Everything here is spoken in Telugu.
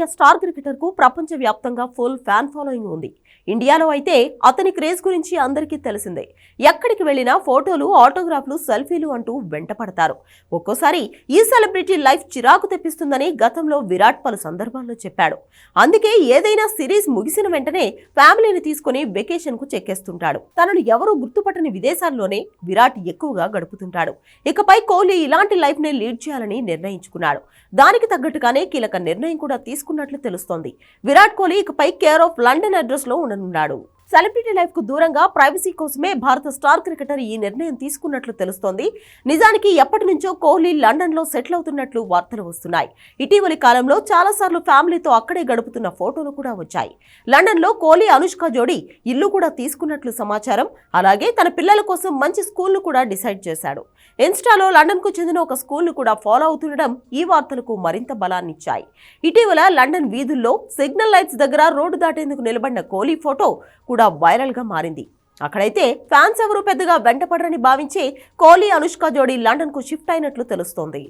అనే స్టార్ క్రికెటర్కు ప్రపంచ వ్యాప్తంగా ఫుల్ ఫ్యాన్ ఫాలోయింగ్ ఉంది. ఇండియాలో అయితే అతని క్రేజ్ గురించి అందరికీ తెలిసిందే. ఎక్కడికి వెళ్ళినా ఫోటోలు ఆటోగ్రాఫ్లు సెల్ఫీలు అంటూ వెంటపడతారు. ఒక్కోసారి ఈ సెలబ్రిటీ లైఫ్ చిరాకు తెప్పిస్తుందని గతంలో విరాట్ పలు సందర్భాల్లో చెప్పాడు. అందుకే ఏదైనా సిరీస్ ముగిసిన వెంటనే ఫ్యామిలీని తీసుకుని వెకేషన్కు చెక్కేస్తుంటాడు. తనను ఎవరూ గుర్తుపట్టని విదేశాల్లోనే విరాట్ ఎక్కువగా గడుపుతుంటాడు. ఇకపై కోహ్లీ ఇలాంటి లైఫ్ని లీడ్ చేయాలని నిర్ణయించుకున్నాడు. దానికి తగ్గట్టుగానే కీలక నిర్ణయం కూడా తీసుకు తీసుకున్నట్లు తెలుస్తోంది. విరాట్ కోహ్లీ ఇకపై కేర్ ఆఫ్ లండన్ అడ్రస్లో ఉండనున్నాడు. సెలబ్రిటీ లైఫ్కు దూరంగా ప్రైవసీ కోసమే భారత స్టార్ క్రికెటర్ ఈ నిర్ణయం తీసుకున్నట్లు తెలుస్తోంది. నిజానికి ఎప్పటి నుంచో కోహ్లీ లండన్లో సెటిల్ అవుతున్నట్లు వార్తలు వస్తున్నాయి. ఇటీవలి కాలంలో చాలా సార్లు ఫ్యామిలీతో అక్కడే గడుపుతున్న ఫోటోలు కూడా వచ్చాయి. లండన్లో కోహ్లీ అనుష్క జోడీ ఇల్లు కూడా తీసుకున్నట్లు సమాచారం. అలాగే తన పిల్లల కోసం మంచి స్కూల్ను కూడా డిసైడ్ చేశాడు. ఇన్స్టాలో లండన్కు చెందిన ఒక స్కూల్ను కూడా ఫాలో అవుతుండడం ఈ వార్తలకు మరింత బలాన్నిచ్చాయి. ఇటీవల లండన్ వీధుల్లో సిగ్నల్ లైట్స్ దగ్గర రోడ్డు దాటేందుకు నిలబడిన కోహ్లీ ఫోటో కూడా కూడా వైరల్గా మారింది. అక్కడైతే ఫ్యాన్స్ ఎవరూ పెద్దగా వెంటపడరని భావించి కోహ్లీ అనుష్క జోడీ లండన్కు షిఫ్ట్ అయినట్లు తెలుస్తోంది.